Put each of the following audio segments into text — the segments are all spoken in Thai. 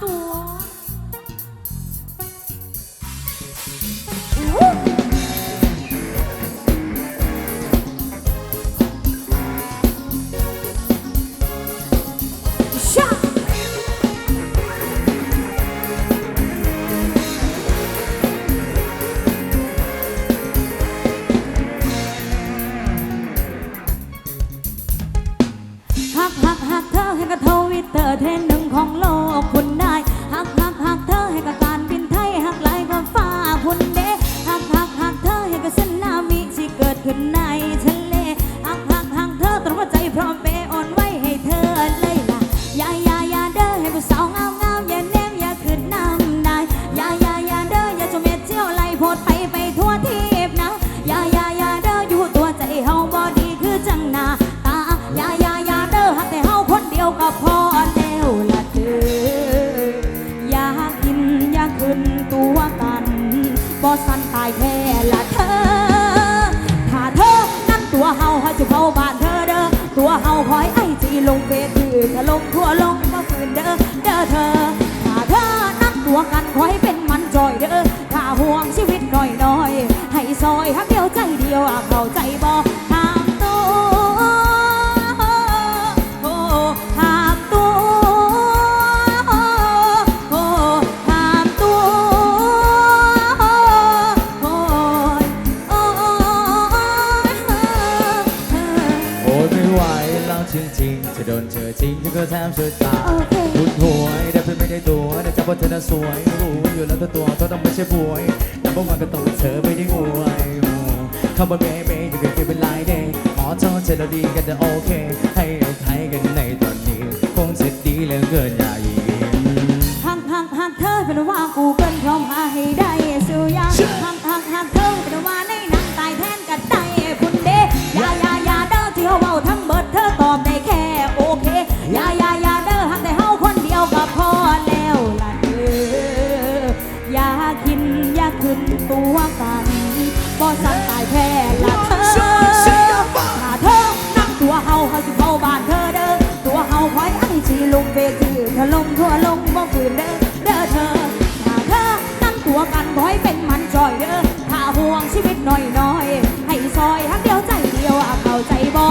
สูหักหักหักเธอให้กับทวิตเตอร์เทนหนึ่งของโลกคน เวอตาบุญหวยได้เป็นไม่ได้ตัวแต่จับว่าเธอน่ะสวยรู้อยู่แล้วตัวเธอต้องไม่ใช่บวยแต่เมื่อวานก็ต้องเธอไม่ได้อวยคำว่าเบเบ้อยู่กับเธอเป็นลายเดย์ขอโทษเธอเราดีกันแต่โอเค ให้เอภัยกันในตอนนี้คงจะดีเลือเกินอย่ายิ้มหักห่างเธอเป็นว่ากูเป็นพร้อมหาให้ได้ ชีลุกเวทีถลงทั่วลงบ่ฝืนเด้อเด้อเธอถ้าเธอนั่งตัวกันถอยเป็นมันจอยเด้อถ้าห่วงชีวิตหน่อยน้อยให้ซอยทักเดียวใจเดียวเข้าใจบ่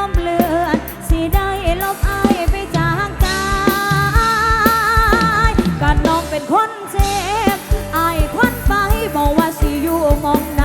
อมเลือนสิได้ลบอายไปจากกายก็น้องเป็นคนเจ็บอายควันไปบอกว่าสิอยู่มอง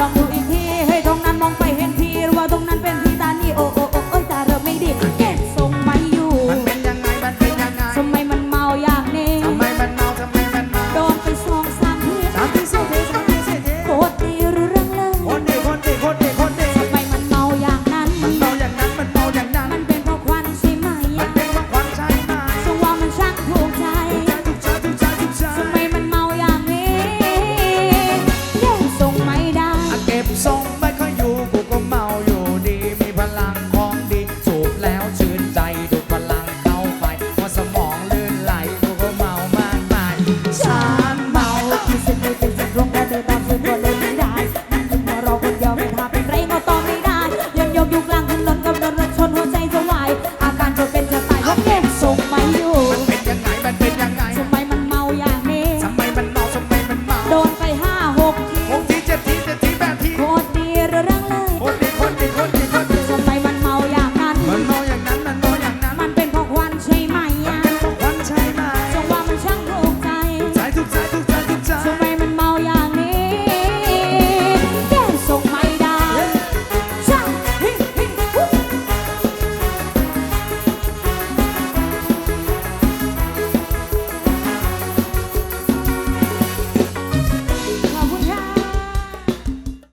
from the